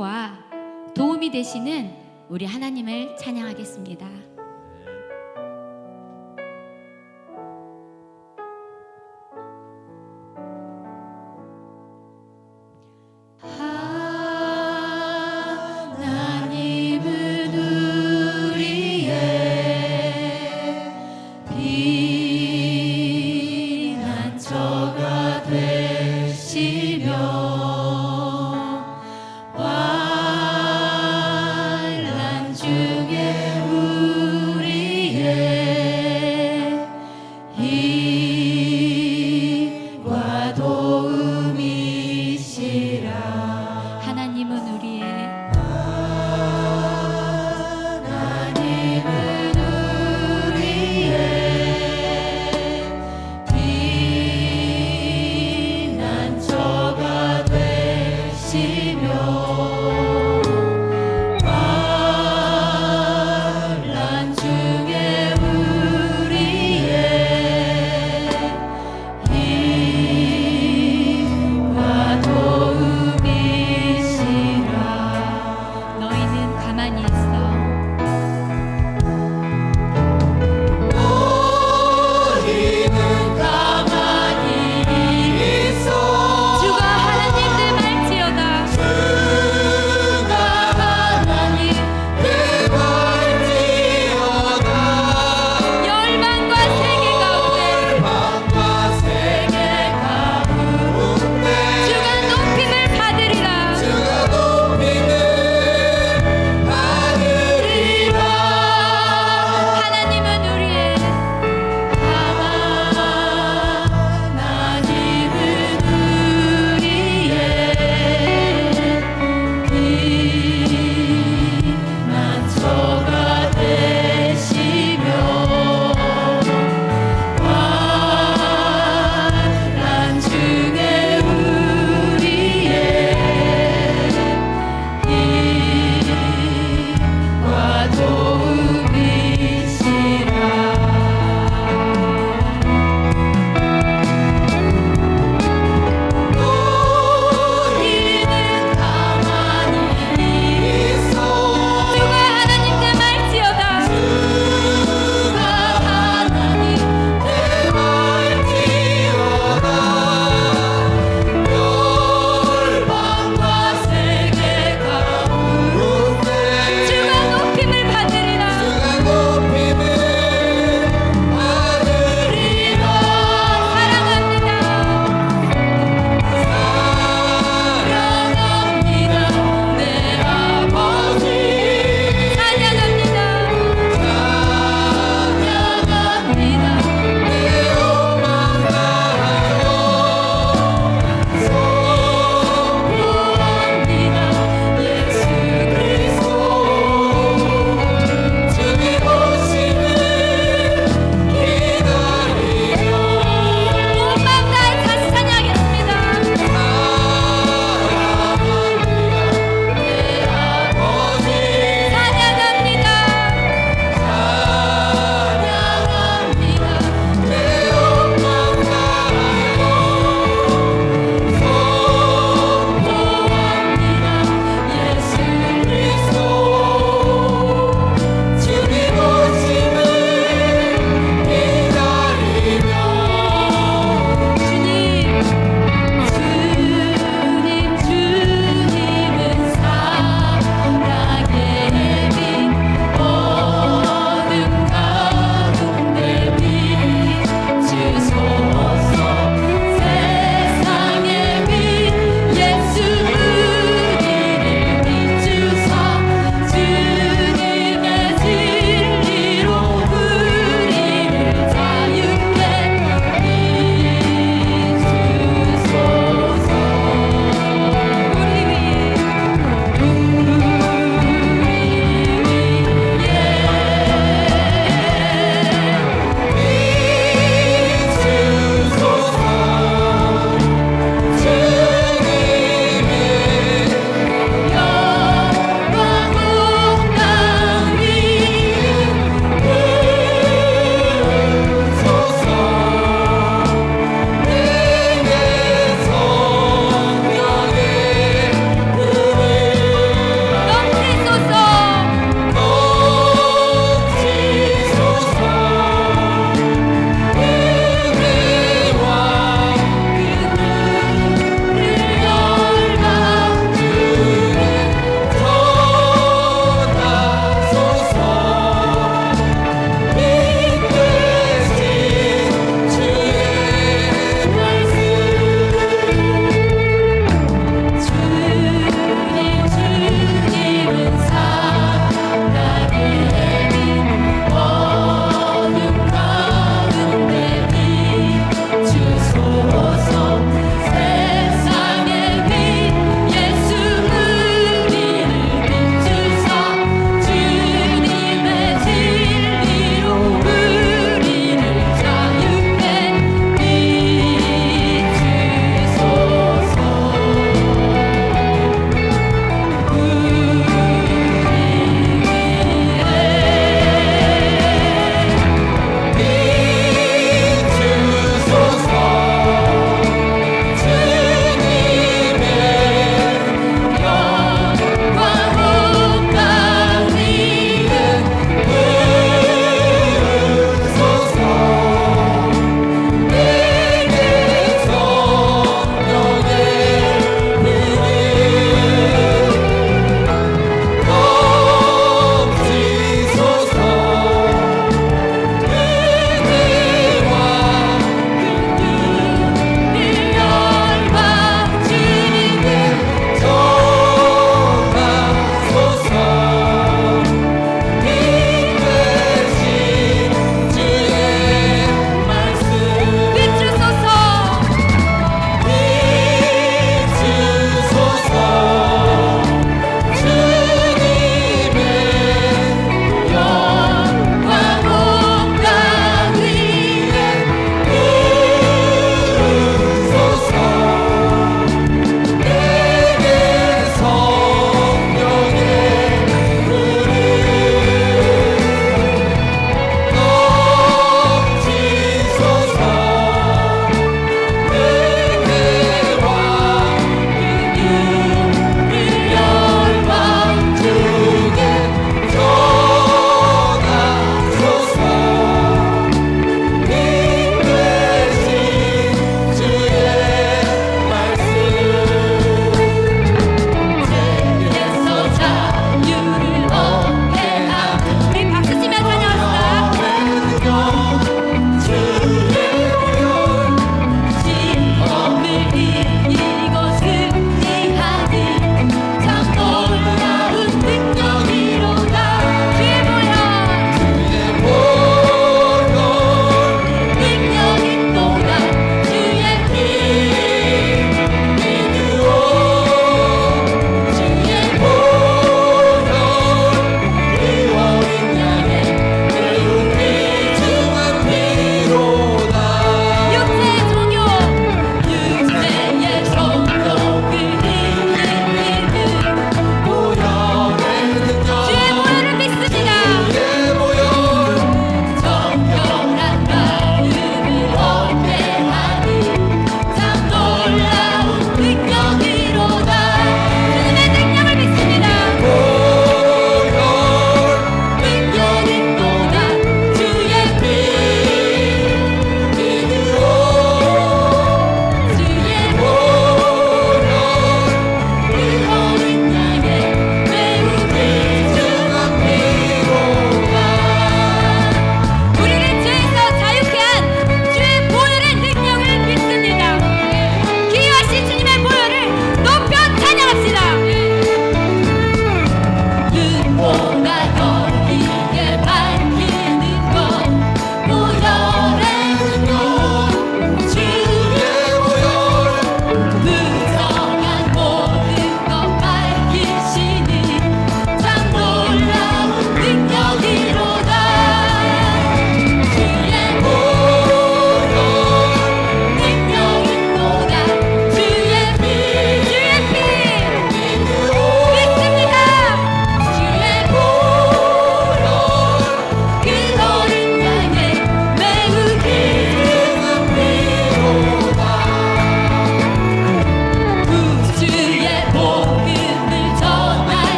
힘과 도움이 되시는 우리 하나님을 찬양하겠습니다.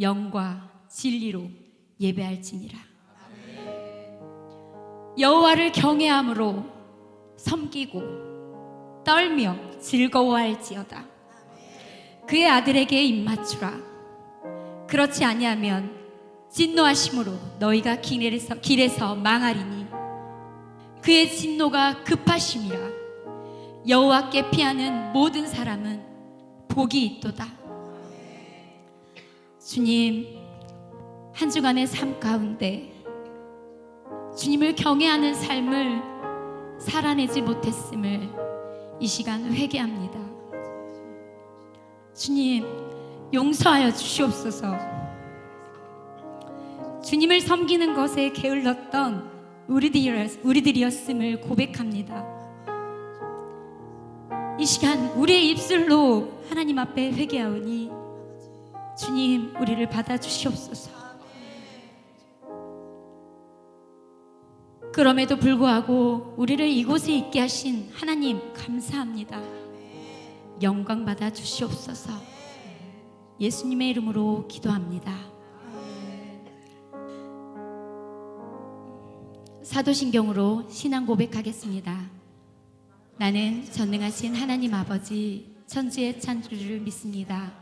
영과 진리로 예배할지니라. 여호와를 경외함으로 섬기고 떨며 즐거워할지어다. 그의 아들에게 입맞추라. 그렇지 아니하면 진노하심으로 너희가 길에서, 길에서 망하리니 그의 진노가 급하심이라. 여호와께 피하는 모든 사람은 복이 있도다. 주님, 한 주간의 삶 가운데 주님을 경외하는 삶을 살아내지 못했음을 이 시간 회개합니다. 주님, 용서하여 주시옵소서. 주님을 섬기는 것에 게을렀던 우리들이었- 우리들이었음을 고백합니다. 이 시간 우리의 입술로 하나님 앞에 회개하오니 주님 우리를 받아 주시옵소서. 그럼에도 불구하고 우리를 이곳에 있게 하신 하나님 감사합니다. 영광 받아 주시옵소서. 예수님의 이름으로 기도합니다. 사도신경으로 신앙 고백하겠습니다. 나는 전능하신 하나님 아버지 천주의 창조주를 믿습니다.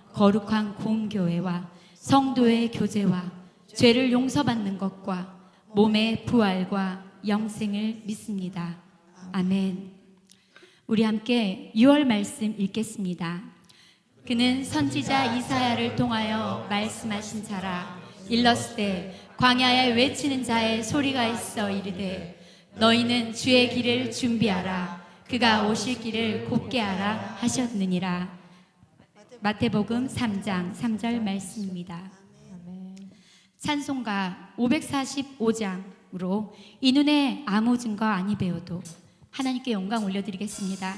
거룩한 공교회와 성도의 교제와 죄를 용서받는 것과 몸의 부활과 영생을 믿습니다. 아멘. 우리 함께 6월 말씀 읽겠습니다. 그는 선지자 이사야를 통하여 말씀하신 자라 일렀을 광야에 외치는 자의 소리가 있어 이르되 너희는 주의 길을 준비하라 그가 오실 길을 곱게 하라 하셨느니라 마태복음 3장 3절 말씀입니다. 찬송가 545장으로 이 눈에 아무 증거 아니 배워도 하나님께 영광 올려드리겠습니다.